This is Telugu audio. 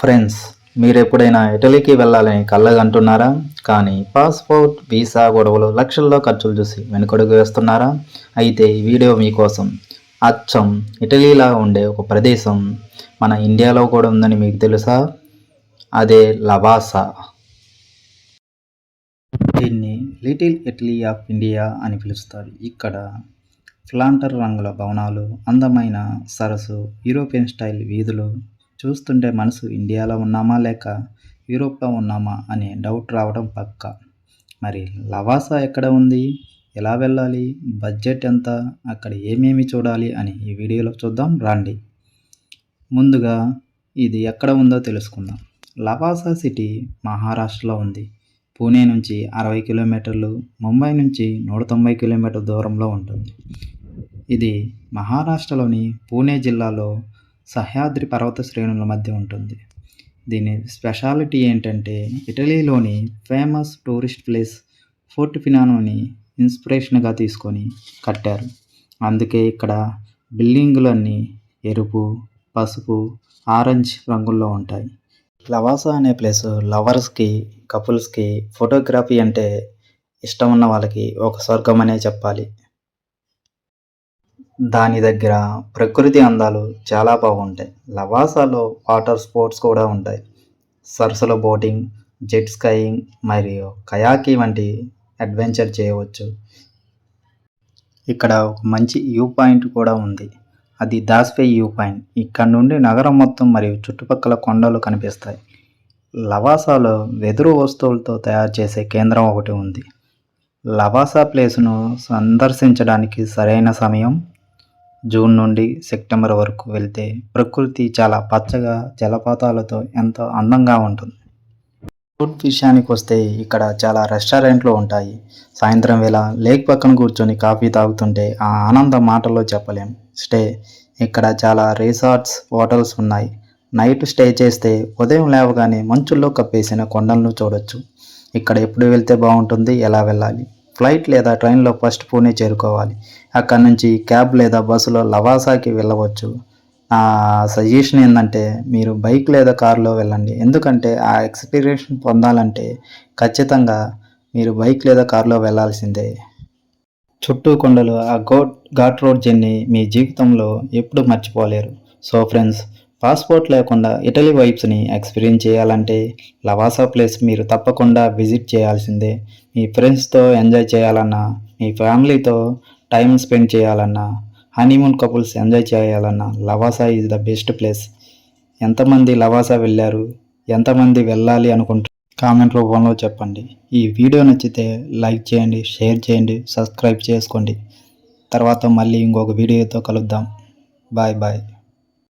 ఫ్రెండ్స్ మీరు ఎప్పుడైనా ఇటలీకి వెళ్ళాలని కళ్ళగంటున్నారా? కానీ పాస్పోర్ట్ వీసా గొడవలు లక్షల్లో ఖర్చులు చూసి వెనుకడుగు వేస్తున్నారా? అయితే ఈ వీడియో మీకోసం అచ్చం ఇటలీలా ఉండే ఒక ప్రదేశం మన ఇండియాలో కూడా ఉందని మీకు తెలుసా? అదే లవాసా. దీన్ని లిటిల్ ఇటలీ ఆఫ్ ఇండియా అని పిలుస్తారు. ఇక్కడ ఫ్లాంటర్ రంగుల భవనాలు అందమైన సరస్సు యూరోపియన్ స్టైల్ వీధులు చూస్తుంటే మనసు ఇండియాలో ఉన్నామా లేక యూరోప్లో ఉన్నామా అనే డౌట్ రావడం పక్క. మరి లవాసా ఎక్కడ ఉంది? ఎలా వెళ్ళాలి? బడ్జెట్ ఎంత? అక్కడ ఏమేమి చూడాలి? అని ఈ వీడియోలో చూద్దాం రండి. ముందుగా ఇది ఎక్కడ ఉందో తెలుసుకుందాం. లవాసా సిటీ మహారాష్ట్రలో ఉంది. పూణే నుంచి అరవై కిలోమీటర్లు ముంబై నుంచి నూట తొంభై కిలోమీటర్ దూరంలో ఉంటుంది. ఇది మహారాష్ట్రలోని పూణే జిల్లాలో సహ్యాద్రి పర్వత శ్రేణుల మధ్య ఉంటుంది. దీని స్పెషాలిటీ ఏంటంటే ఇటలీలోని ఫేమస్ టూరిస్ట్ ప్లేస్ ఫోర్ట్ ఫినానోని ఇన్స్పిరేషన్గా తీసుకొని కట్టారు. అందుకే ఇక్కడ బిల్డింగులన్నీ ఎరుపు పసుపు ఆరెంజ్ రంగుల్లో ఉంటాయి. లవాసా అనే ప్లేస్ లవర్స్కి కపుల్స్కి ఫోటోగ్రఫీ అంటే ఇష్టం ఉన్న వాళ్ళకి ఒక స్వర్గం అనే చెప్పాలి. దాని దగ్గర ప్రకృతి అందాలు చాలా బాగుంటాయి. లవాసాలో వాటర్ స్పోర్ట్స్ కూడా ఉంటాయి. సరస్సులో బోటింగ్ జెట్ స్కైయింగ్ మరియు కయాకి వంటి అడ్వెంచర్ చేయవచ్చు. ఇక్కడ ఒక మంచి వ్యూ పాయింట్ కూడా ఉంది. అది దాస్వే వ్యూ పాయింట్. ఇక్కడ నుండి నగరం మొత్తం మరియు చుట్టుపక్కల కొండలు కనిపిస్తాయి. లవాసాలో వెదురు వస్తువులతో తయారు చేసే కేంద్రం ఒకటి ఉంది. లవాసా ప్లేస్ను సందర్శించడానికి సరైన సమయం జూన్ నుండి సెప్టెంబర్ వరకు వెళ్తే ప్రకృతి చాలా పచ్చగా జలపాతాలతో ఎంతో అందంగా ఉంటుంది. ఫుడ్ విషయానికి వస్తే ఇక్కడ చాలా రెస్టారెంట్లు ఉంటాయి. సాయంత్రం వేళ లేక్ పక్కన కూర్చొని కాఫీ తాగుతుంటే ఆ ఆనందం మాటల్లో చెప్పలేం. స్టే ఇక్కడ చాలా రిసార్ట్స్ హోటల్స్ ఉన్నాయి. నైట్ స్టే చేస్తే ఉదయం లేవగానే మంచుల్లో కప్పేసిన కొండలను చూడొచ్చు. ఇక్కడ ఎప్పుడు వెళ్తే బాగుంటుంది ఎలా వెళ్ళాలి? ఫ్లైట్ లేదా ట్రైన్లో ఫస్ట్ పూణే చేరుకోవాలి. అక్కడ నుంచి క్యాబ్ లేదా బస్సులో లవాసాకి వెళ్ళవచ్చు. నా సజెషన్ ఏంటంటే మీరు బైక్ లేదా కారులో వెళ్ళండి. ఎందుకంటే ఆ ఎక్స్పీరియన్స్ పొందాలంటే ఖచ్చితంగా మీరు బైక్ లేదా కారులో వెళ్ళాల్సిందే. చుట్టూ కొండలు ఆ గోట్ ఘాట్ రోడ్ జర్నీ మీ జీవితంలో ఎప్పుడు మర్చిపోలేరు. సో ఫ్రెండ్స్ పాస్పోర్ట్ లేకుండా ఇటలీ వైబ్స్ని ఎక్స్పీరియన్స్ చేయాలంటే లవాసా ప్లేస్ మీరు తప్పకుండా విజిట్ చేయాల్సిందే. మీ ఫ్రెండ్స్తో ఎంజాయ్ చేయాలన్నా మీ ఫ్యామిలీతో టైం స్పెండ్ చేయాలన్నా హనీమూన్ కపుల్స్ ఎంజాయ్ చేయాలన్నా Lavasa is the best place. ఎంతమంది లవాసా వెళ్ళారు ఎంతమంది వెళ్ళాలి అనుకుంటారు కామెంట్ రూపంలో చెప్పండి. ఈ వీడియో నచ్చితే లైక్ చేయండి షేర్ చేయండి సబ్స్క్రైబ్ చేసుకోండి. తర్వాత మళ్ళీ ఇంకొక వీడియోతో కలుద్దాం. Bye bye.